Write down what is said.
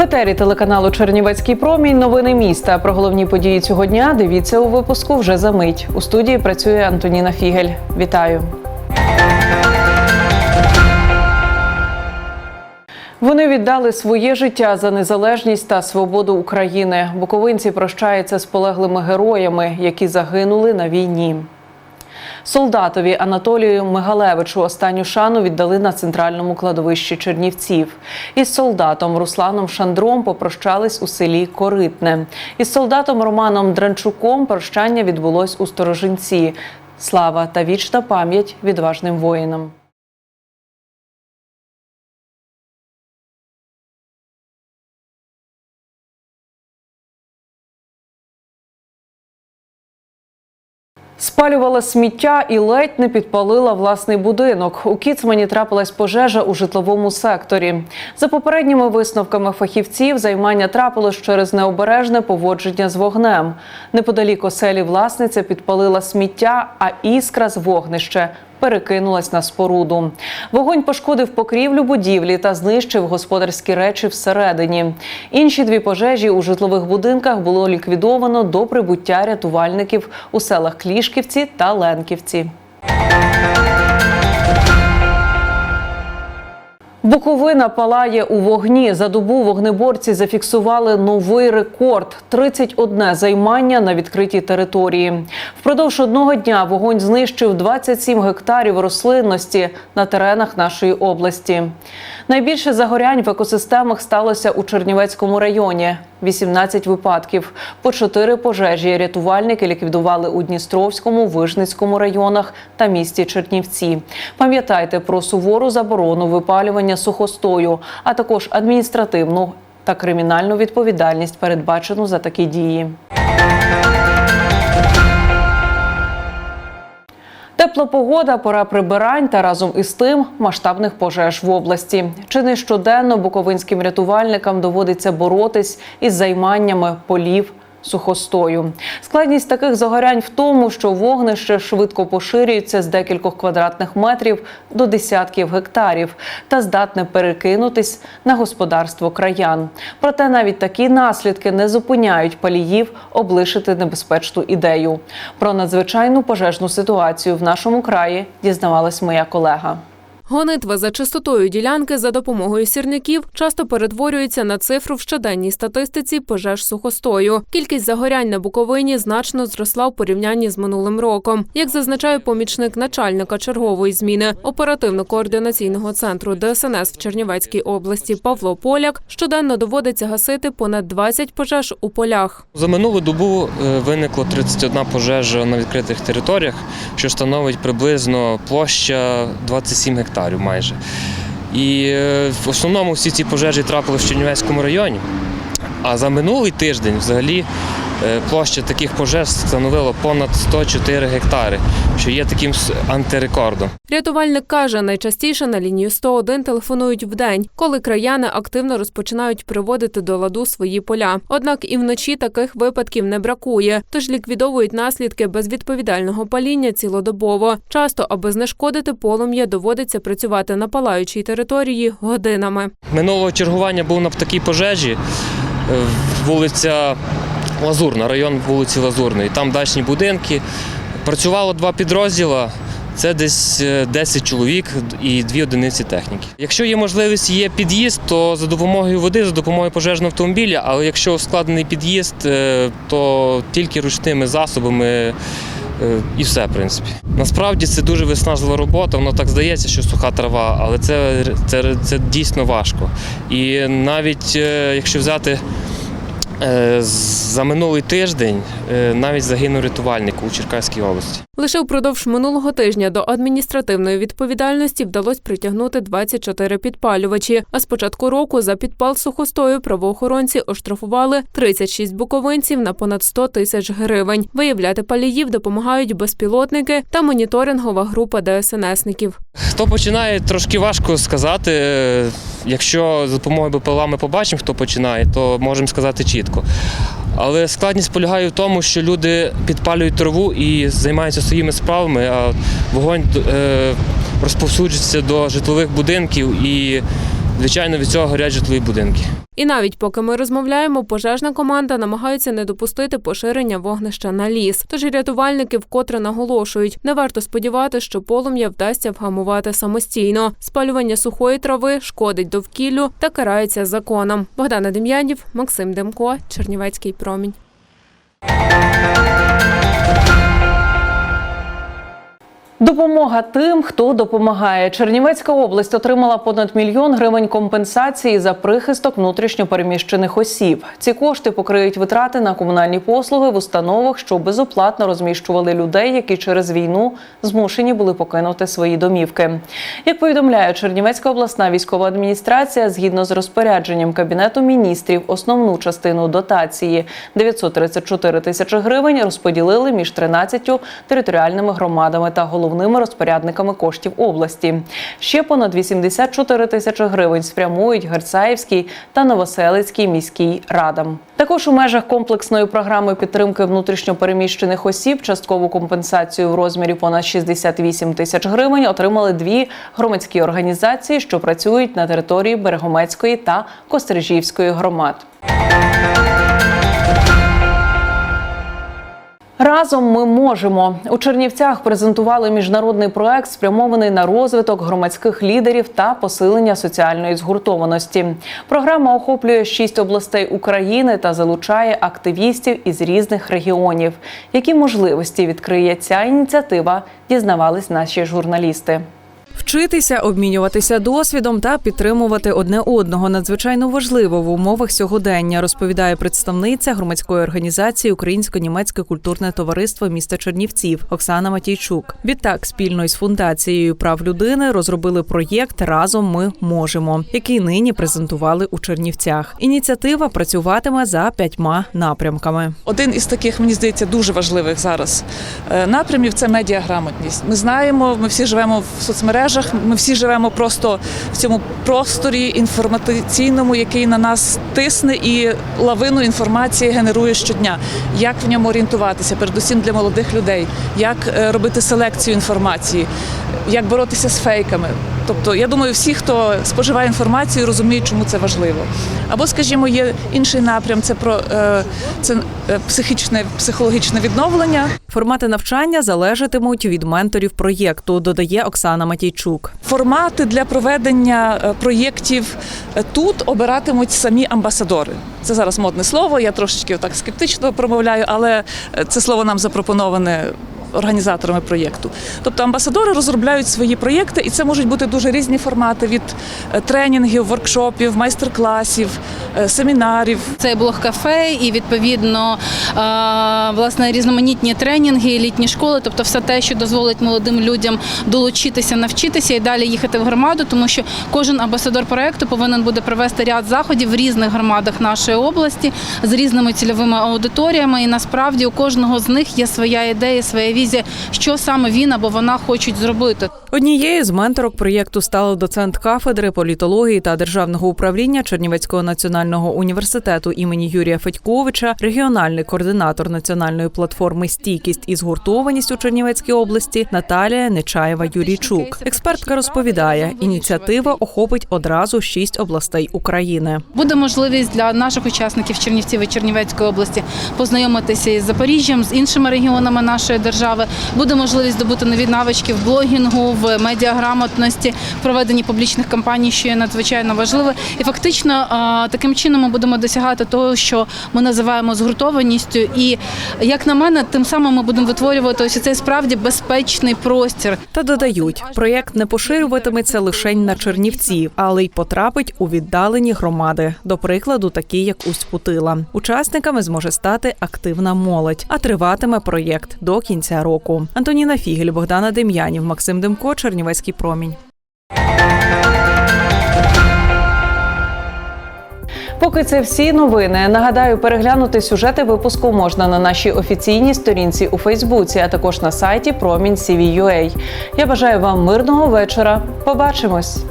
В етері телеканалу Чернівецький промінь. Новини міста. Про головні події цього дня дивіться у випуску вже за мить. У студії працює Антоніна Фігель. Вітаю. Вони віддали своє життя за незалежність та свободу України. Буковинці прощаються з полеглими героями, які загинули на війні. Солдатові Анатолію Мигалевичу останню шану віддали на центральному кладовищі Чернівців. Із солдатом Русланом Шандром попрощались у селі Коритне. Із солдатом Романом Дранчуком прощання відбулось у Сторожинці. Слава та вічна пам'ять відважним воїнам. Спалювала сміття і ледь не підпалила власний будинок. У Кіцмані трапилась пожежа у житловому секторі. За попередніми висновками фахівців, займання трапилось через необережне поводження з вогнем. Неподалік оселі власниця підпалила сміття, а іскра з вогнища перекинулась на споруду. Вогонь пошкодив покрівлю будівлі та знищив господарські речі всередині. Інші дві пожежі у житлових будинках було ліквідовано до прибуття рятувальників у селах Клішківці та Ленківці. Буковина палає у вогні. За добу вогнеборці зафіксували новий рекорд 31 займання на відкритій території. Впродовж одного дня вогонь знищив 27 гектарів рослинності на теренах нашої області. Найбільше загорянь в екосистемах сталося у Чернівецькому районі. 18 випадків. По 4 пожежі рятувальники ліквідували у Дністровському, Вижницькому районах та місті Чернівці. Пам'ятайте про сувору заборону випалювання сухостою, а також адміністративну та кримінальну відповідальність, передбачену за такі дії. Тепла погода, пора прибирань та разом із тим масштабних пожеж в області. Чи не щоденно буковинським рятувальникам доводиться боротись із займаннями полів сухостою. Складність таких загорянь в тому, що вогнище швидко поширюється з декількох квадратних метрів до десятків гектарів та здатне перекинутись на господарство краян. Проте навіть такі наслідки не зупиняють паліїв облишити небезпечну ідею. Про надзвичайну пожежну ситуацію в нашому краї дізнавалась моя колега. Гонитва за чистотою ділянки за допомогою сірників часто перетворюється на цифру в щоденній статистиці пожеж сухостою. Кількість загорянь на Буковині значно зросла в порівнянні з минулим роком. Як зазначає помічник начальника чергової зміни оперативно-координаційного центру ДСНС в Чернівецькій області Павло Поляк, щоденно доводиться гасити понад 20 пожеж у полях. За минулу добу е, виникло 31 пожежа на відкритих територіях, що становить приблизно площа 27 гектарів майже. І е, в основному всі ці пожежі трапили в Чернівецькому районі. А за минулий тиждень взагалі площа таких пожеж становила понад 104 гектари, що є таким антирекордом. Рятувальник каже, найчастіше на лінію 101 телефонують вдень, коли краяни активно розпочинають приводити до ладу свої поля. Однак і вночі таких випадків не бракує, тож ліквідовують наслідки безвідповідального паління цілодобово. Часто, аби знешкодити полум'я, доводиться працювати на палаючій території годинами. Минулого чергування був на такій пожежі, е, вулиця Лазурна, район вулиці Лазурної. Там дачні будинки. Працювало два підрозділи. Це десь е, 10 чоловік і дві одиниці техніки. Якщо є можливість, є під'їзд, то за допомогою води, за допомогою пожежного автомобіля. Але якщо складений під'їзд, е, то тільки ручними засобами е, і все, в принципі. Насправді це дуже виснажлива робота. Воно так здається, що суха трава, але це, це, це дійсно важко. І навіть е, якщо взяти е, за минулий тиждень, е, навіть загинув рятувальник у Черкаській області. Лише впродовж минулого тижня до адміністративної відповідальності вдалося притягнути 24 підпалювачі. А з початку року за підпал сухостою правоохоронці оштрафували 36 буковинців на понад 100 тисяч гривень. Виявляти паліїв допомагають безпілотники та моніторингова група ДСНСників. Хто починає, трошки важко сказати. Якщо за допомогою БПЛА ми побачимо, хто починає, то можемо сказати чітко. Але складність полягає в тому, що люди підпалюють траву і займаються своїми справами, а вогонь е, розповсюджується до житлових будинків і звичайно, від цього горять житлові будинки. І навіть поки ми розмовляємо, пожежна команда намагається не допустити поширення вогнища на ліс. Тож рятувальники вкотре наголошують, не варто сподіватися, що полум'я вдасться вгамувати самостійно. Спалювання сухої трави шкодить довкіллю та карається законом. Богдана Дем'янів, Максим Демко, Чернівецький промінь. Допомога тим, хто допомагає. Чернівецька область отримала понад мільйон гривень компенсації за прихисток внутрішньопереміщених осіб. Ці кошти покриють витрати на комунальні послуги в установах, що безоплатно розміщували людей, які через війну змушені були покинути свої домівки. Як повідомляє Чернівецька обласна військова адміністрація, згідно з розпорядженням кабінету міністрів, основну частину дотації 934 тисячі гривень розподілили між 13 територіальними громадами та головними розпорядниками коштів області. Ще понад 84 тисячі гривень спрямують Герцаївській та Новоселицькій міській радам. Також у межах комплексної програми підтримки внутрішньопереміщених осіб часткову компенсацію в розмірі понад 68 тисяч гривень отримали дві громадські організації, що працюють на території Берегомецької та Кострижівської громад. Разом ми можемо у Чернівцях презентували міжнародний проект, спрямований на розвиток громадських лідерів та посилення соціальної згуртованості. Програма охоплює шість областей України та залучає активістів із різних регіонів. Які можливості відкриє ця ініціатива? Дізнавались наші журналісти. Вчитися, обмінюватися досвідом та підтримувати одне одного надзвичайно важливо в умовах сьогодення, розповідає представниця громадської організації Українсько-німецьке культурне товариство міста Чернівців Оксана Матійчук. Відтак, спільно із фундацією прав людини розробили проєкт Разом ми можемо, який нині презентували у Чернівцях. Ініціатива працюватиме за п'ятьма напрямками. Один із таких, мені здається, дуже важливих зараз е, напрямів це медіаграмотність. Ми знаємо, ми всі живемо в соцмережах, ми всі живемо просто в цьому просторі інформаційному, який на нас тисне і лавину інформації генерує щодня. Як в ньому орієнтуватися, передусім для молодих людей, як е, робити селекцію інформації, як боротися з фейками. Тобто, я думаю, всі, хто споживає інформацію, розуміють, чому це важливо. Або, скажімо, є інший напрям це про е, це е, психічне психологічне відновлення. Формати навчання залежатимуть від менторів проєкту, додає Оксана Матійчук. Формати для проведення е, проєктів тут обиратимуть самі амбасадори. Це зараз модне слово. Я трошечки так скептично промовляю, але це слово нам запропоноване. Організаторами проєкту, тобто амбасадори розробляють свої проєкти, і це можуть бути дуже різні формати від е, тренінгів, воркшопів, майстер-класів, е, семінарів. Це блог кафе і відповідно е, власне різноманітні тренінги, літні школи, тобто все те, що дозволить молодим людям долучитися, навчитися і далі їхати в громаду, тому що кожен амбасадор проекту повинен буде провести ряд заходів в різних громадах нашої області з різними цільовими аудиторіями. І насправді у кожного з них є своя ідея, своя візія, що саме він або вона хочуть зробити. Однією з менторок проєкту стала доцент кафедри політології та державного управління Чернівецького національного університету імені Юрія Федьковича, регіональний координатор національної платформи Стійкість і згуртованість у Чернівецькій області Наталія Нечаєва Юрійчук. Експертка розповідає, ініціатива охопить одразу шість областей України. Буде можливість для наших учасників Чернівців і Чернівецької області познайомитися із Запоріжжям, з іншими регіонами нашої держави. Буде можливість здобути нові навички в блогінгу, в медіаграмотності, в проведенні публічних кампаній, що є надзвичайно важливе. І фактично таким чином ми будемо досягати того, що ми називаємо згуртованістю. І як на мене, тим самим ми будемо витворювати ось цей справді безпечний простір. Та додають, проєкт не поширюватиметься лише на Чернівці, але й потрапить у віддалені громади. До прикладу, такі як Усть-Путила. Учасниками зможе стати активна молодь, а триватиме проєкт до кінця року. Антоніна Фігель, Богдана Дем'янів, Максим Демко, Чернівецький промінь. Поки це всі новини. Нагадаю, переглянути сюжети випуску можна на нашій офіційній сторінці у Фейсбуці, а також на сайті Промінь Я бажаю вам мирного вечора. Побачимось.